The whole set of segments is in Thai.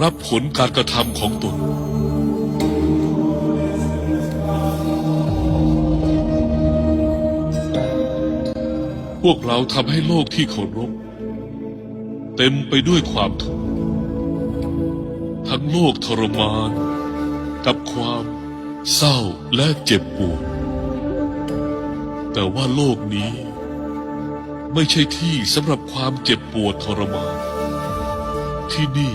รับผลการกระทำของตน พวกเราทำให้โลกที่เคารพเต็มไปด้วยความทุกข์ทั้งโลกทรมาน กับความเศร้าและเจ็บปวด แต่ว่าโลกนี้ ไม่ใช่ที่สำหรับความเจ็บปวดทรมาน ที่นี่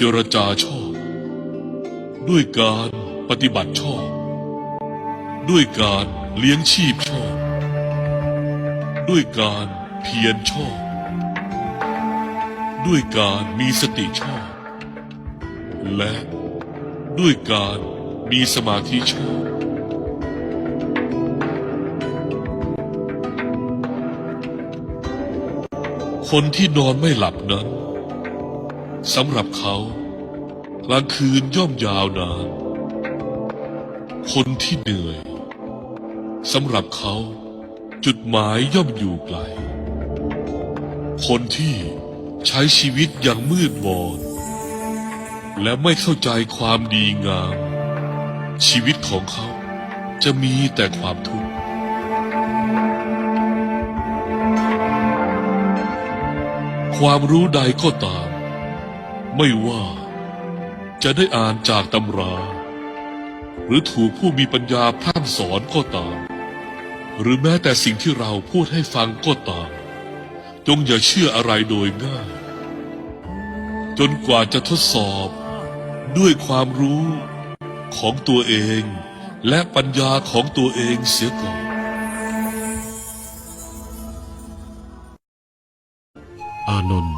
เจรจาชอบ ด้วยการปฏิบัติชอบ ด้วยการเลี้ยงชีพชอบ ด้วยการเพียรชอบ ด้วยการมีสติชอบ และด้วยการมีสมาธิชอบคนที่นอนไม่หลับนั้น สำหรับเขากลางคืนย่อมยาวนาน คนที่เหนื่อยสำหรับเขา จุดหมายย่อมอยู่ไกล คนที่ใช้ชีวิตอย่างมืดบอดและไม่เข้าใจความดีงาม ชีวิตของเขาจะมีแต่ความทุกข์ความรู้ใดก็ตาม ไม่ว่า จะได้อ่านจากตำรา หรือถูกผู้มีปัญญาพร่ำสอนก็ตาม หรือแม้แต่สิ่งที่เราพูดให้ฟังก็ตาม จงอย่าเชื่ออะไรโดยง่าย จนกว่าจะทดสอบด้วยความรู้ของตัวเองและปัญญาของตัวเองเสียก่อนอานนท์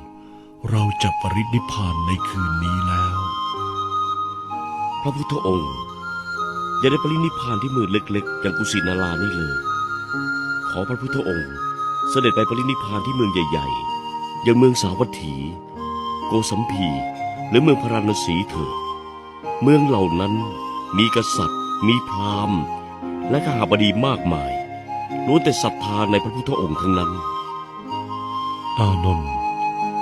เราจะปรินิพพานในคืนนี้แล้ว พระพุทธองค์อย่าได้ปรินิพพานที่มือเล็กๆ อย่างกุสินารานี่เลย ขอพระพุทธองค์ เสด็จไปปรินิพพานที่เมืองใหญ่ๆ อย่างเมืองสาวัตถี โกสัมพี หรือเมืองพาราณสีเถิดเมืองเหล่านั้นมีกษัตริย์ มีพราหมณ์ และข้าหาบดีมากมายล้วนแต่ศรัทธาในพระพุทธองค์ทั้งนั้น อานนท์อ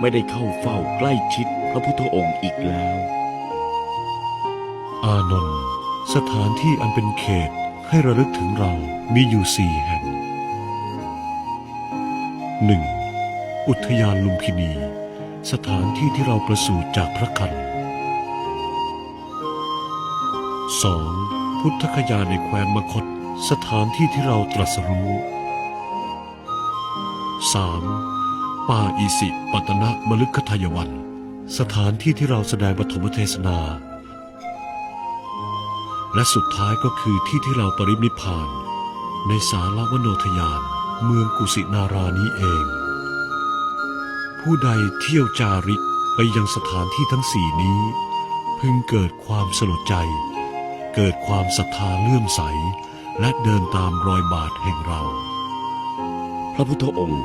ไม่ได้เข้าเฝ้าใกล้ชิดพระพุทธองค์อีกแล้ว อานนท์สถานที่อันเป็นเขตให้ระลึกถึงเรามีอยู่สี่แห่งหนึ่งอุทยานลุมพินี สถานที่ที่เราประสูติจากพระคันสองพุทธคยาในแคว้นมคต สถานที่ที่เราตรัสรู้สาม ป่าอิสิปตนะมลึกขทายวัน สถานที่ที่เราแสดงปฐมเทศนา และสุดท้ายก็คือที่ที่เราปรินิพพาน ในสาลวโนทยาน เมืองกุสินารานี้เอง ผู้ใดเที่ยวจาริกไปยังสถานที่ทั้งสี่นี้ พึงเกิดความสลดใจ เกิดความศรัทธาเลื่อมใส และเดินตามรอยบาทแห่งเรา พระพุทธองค์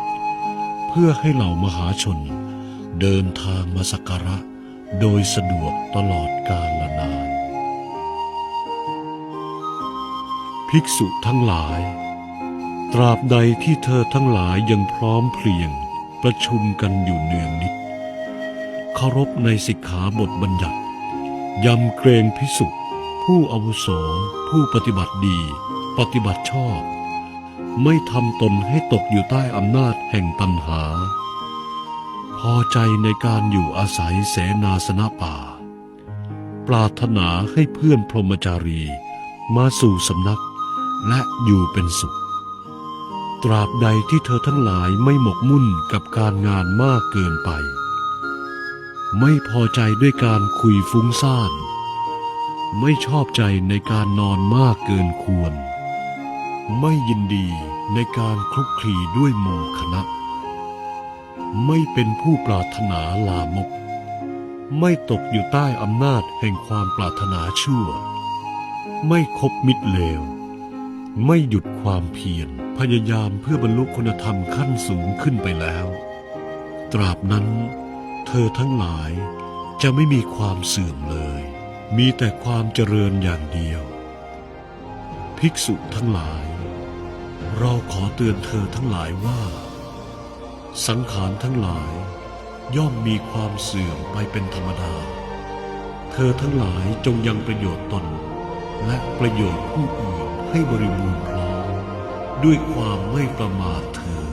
เพื่อให้เหล่ามหาชน เดินทางมาสักการะ โดยสะดวกตลอดกาลนาน ภิกษุทั้งหลาย ตราบใดที่เธอทั้งหลายยังพร้อมเพรียงประชุมกันอยู่เนืองนิดเคารพในสิกขาบทบัญญัติ ยำเกรงพิสุผู้อาวุโส ผู้ปฏิบัติดี ปฏิบัติชอบ ไม่ทำตนให้ตกอยู่ใต้อำนาจแห่งตัณหา พอใจในการอยู่อาศัยเสนาสนะป่า ปรารถนาให้เพื่อนพรหมจารีมาสู่สำนักและอยู่เป็นสุข ตราบใดที่เธอทั้งหลายไม่หมกมุ่นกับการงานมากเกินไป ไม่พอใจด้วยการคุยฟุ้งซ่าน ไม่ชอบใจในการนอนมากเกินควร ไม่ยินดีในการคลุกคลีด้วยหมู่คณะ ไม่เป็นผู้ปรารถนาลามก ไม่ตกอยู่ใต้อำนาจแห่งความปรารถนาชั่ว ไม่คบมิตรเลว ไม่หยุดความเพียรพยายามเพื่อบรรลุคุณธรรมขั้นสูงขึ้นไปแล้ว ตราบนั้น เธอทั้งหลายจะไม่มีความเสื่อมเลย มีแต่ความเจริญอย่างเดียว ภิกษุทั้งหลาย เราขอเตือนเธอทั้งหลายว่า สังขารทั้งหลายย่อมมีความเสื่อมไปเป็นธรรมดา เธอทั้งหลายจงยังประโยชน์ตน และประโยชน์ผู้อื่นให้บริบูรณ์พร้อมด้วยความไม่ประมาทเถิด